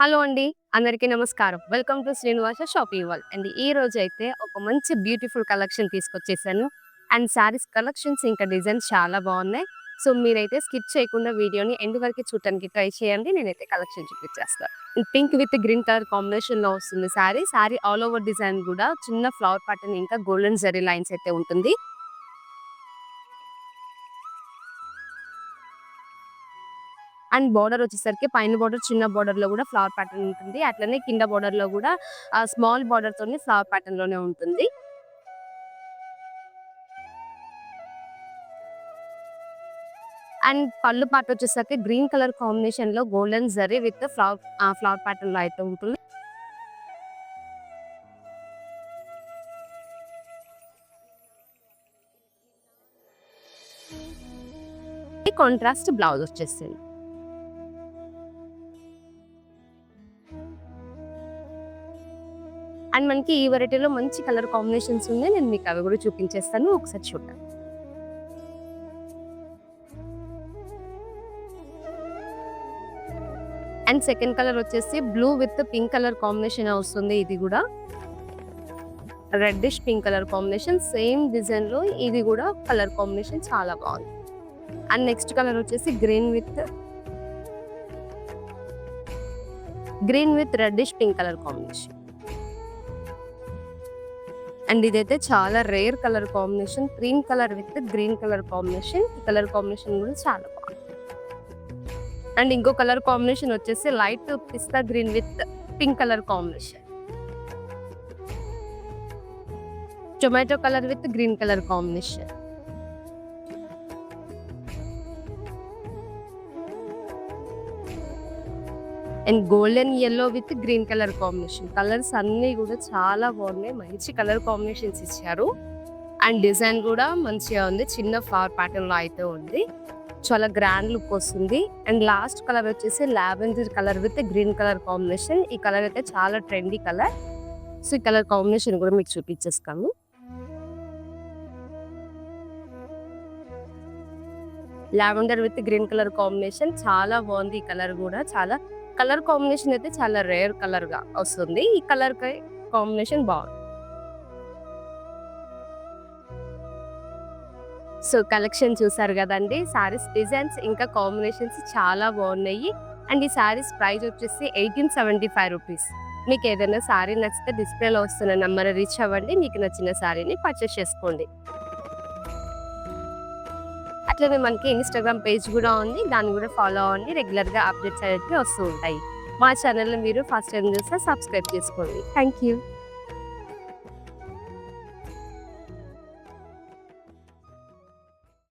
Hello అండి అందరికీ నమస్కారం. Welcome to Srinivasa shopping mall and ఈ రోజు అయితే ఒక మంచి బ్యూటిఫుల్ కలెక్షన్ తీసుకొచ్చేసాను. అండ్ శారీస్ కలెక్షన్స్ ఇంకా డిజైన్స్ చాలా బాగున్నాయి. సో మీరైతే స్కిప్ చేయకుండా వీడియోని ఎండ్ వరకు చూడటానికి ట్రై చేయండి. నేనైతే కలెక్షన్ చూపించేస్తాను పింక్ విత్ గ్రీన్ కలర్ కాంబినేషన్లో వస్తుంది sari. Sari all over design కూడా చిన్న ఫ్లవర్ ప్యాటర్న్ ఇంకా గోల్డెన్ జరీ లైన్స్ అయితే ఉంటుంది. అండ్ బార్డర్ వచ్చేసరికి పైన బార్డర్ చిన్న బార్డర్లో కూడా ఫ్లవర్ ప్యాటర్న్ ఉంటుంది. అట్లనే కింద బార్డర్లో కూడా స్మాల్ బార్డర్ తోనే ఫ్లవర్ ప్యాటర్న్లోనే ఉంటుంది. అండ్ పళ్ళు పాట వచ్చేసరికి గ్రీన్ కలర్ కాంబినేషన్లో golden zari with flower flower ప్యాటర్న్లో అయితే ఉంటుంది. కాంట్రాస్ట్ బ్లౌజ్ వచ్చేసింది. అండ్ మనకి ఈ వెరైటీలో మంచి కలర్ కాంబినేషన్స్ ఉన్నాయి. నేను మీకు అవి కూడా చూపించేస్తాను. ఒకసారి చూడండి. అండ్ సెకండ్ కలర్ వచ్చేసి blue with pink colour combination వస్తుంది ఇది కూడా. Reddish pink colour combination. Same డిజైన్లో ఇది కూడా కలర్ కాంబినేషన్ చాలా బాగుంది. అండ్ నెక్స్ట్ కలర్ వచ్చేసి green with green with reddish pink colour combination. And ఇదైతే చాలా rare colour combination. Cream colour with green colour combination. Colour combination కూడా చాలా బాగుంది. అండ్ ఇంకో కలర్ కాంబినేషన్ వచ్చేసి light pista green with pink colour combination. Tomato colour with green colour combination. And golden yellow with green colour combination colours అన్నీ కూడా చాలా బాగున్నాయి. మంచి కలర్ కాంబినేషన్స్ ఇచ్చారు. అండ్ డిజైన్ కూడా మంచిగా ఉంది. చిన్న ఫ్లవర్ ప్యాటర్న్లో అయితే ఉంది. చాలా గ్రాండ్ లుక్ వస్తుంది. అండ్ లాస్ట్ కలర్ వచ్చేసి lavender colour with green colour combination ఈ కలర్ అయితే చాలా ట్రెండీ కలర్ సో ఈ కలర్ కాంబినేషన్ కూడా మీకు చూపించేస్తాము lavender with green colour combination చాలా బాగుంది ఈ కలర్ కూడా. చాలా కలర్ కాంబినేషన్ అయితే చాలా రేర్ కలర్గా వస్తుంది. ఈ కలర్ కాంబినేషన్ బాగుంది సో కలెక్షన్ చూసారు కదండి? సారీస్ డిజైన్స్ ఇంకా కాంబినేషన్స్ చాలా బాగున్నాయి. అండ్ ఈ సారీస్ ప్రైస్ వచ్చేసి ఎయిటీన్ సెవెంటీ ఫైవ్ రూపీస్. మీకు ఏదైనా సారీ నచ్చితే డిస్ప్లేలో వస్తున్న నెంబర్ రీచ్ అవ్వండి. మీకు నచ్చిన సారీని పర్చేస్ చేసుకోండి. అట్లనే మనకి ఇన్స్టాగ్రామ్ పేజ్ కూడా ఉంది. దాన్ని కూడా ఫాలో అవ్వండి. రెగ్యులర్గా అప్డేట్స్ అయితే వస్తూ ఉంటాయి. మా ఛానల్లో మీరు ఫస్ట్ టైం చూస్తే సబ్స్క్రైబ్ చేసుకోండి. Thank you